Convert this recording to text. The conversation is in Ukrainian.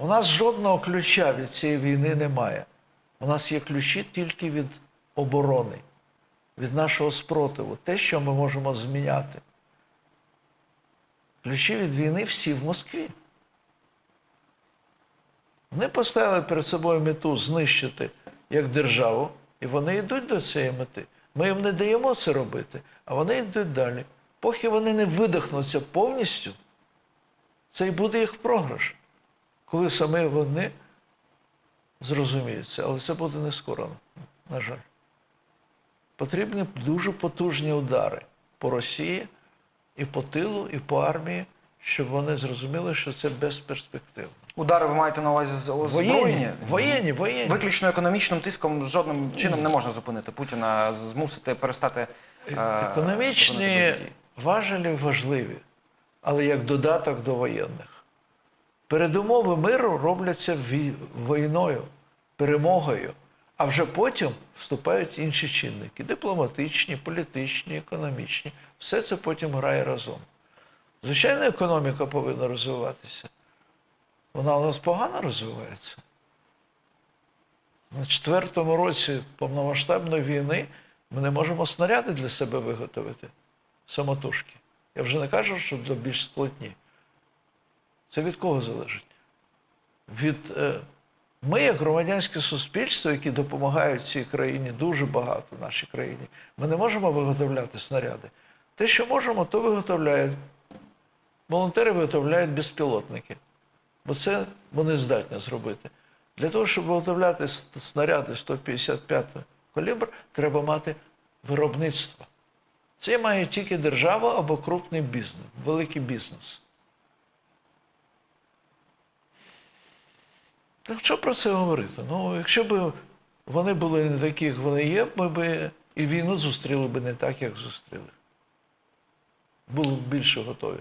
У нас жодного ключа від цієї війни немає. У нас є ключі тільки від оборони, від нашого спротиву, те, що ми можемо зміняти. Ключі від війни всі в Москві. Вони поставили перед собою мету знищити як державу, і вони йдуть до цієї мети. Ми їм не даємо це робити, а вони йдуть далі. Поки вони не видихнуться повністю, це і буде їх програш. Коли саме вони зрозуміють це, але це буде не скоро, на жаль. Потрібні дуже потужні удари по Росії і по тилу, і по армії, щоб вони зрозуміли, що це безперспективно. Удари ви маєте на увазі з озброєння? Воєнні, воєнні. Виключно економічним тиском жодним чином не можна зупинити Путіна, змусити перестати е, Економічні бойові дії. важелі важливі, але як додаток до воєнних. Передумови миру робляться війною, перемогою, а вже потім вступають інші чинники дипломатичні, політичні, економічні. Все це потім грає разом. Звичайно, економіка повинна розвиватися. Вона у нас погано розвивається. На четвертому році повномасштабної війни ми не можемо снаряди для себе виготовити самотужки. Я вже не кажу, що для більш складні. Це від кого залежить? Від е, ми, як громадянське суспільство, які допомагають цій країні дуже багато нашій країні, ми не можемо виготовляти снаряди. Те, що можемо, то виготовляють. Волонтери виготовляють безпілотники, бо це вони здатні зробити. Для того, щоб виготовляти снаряди 155 калібр, треба мати виробництво. Це має тільки держава або крупний бізнес, великий бізнес. Так що про це говорити? Ну, якщо б вони були не такі, як вони є, ми б і війну зустріли б не так, як зустріли. Були б більше готові.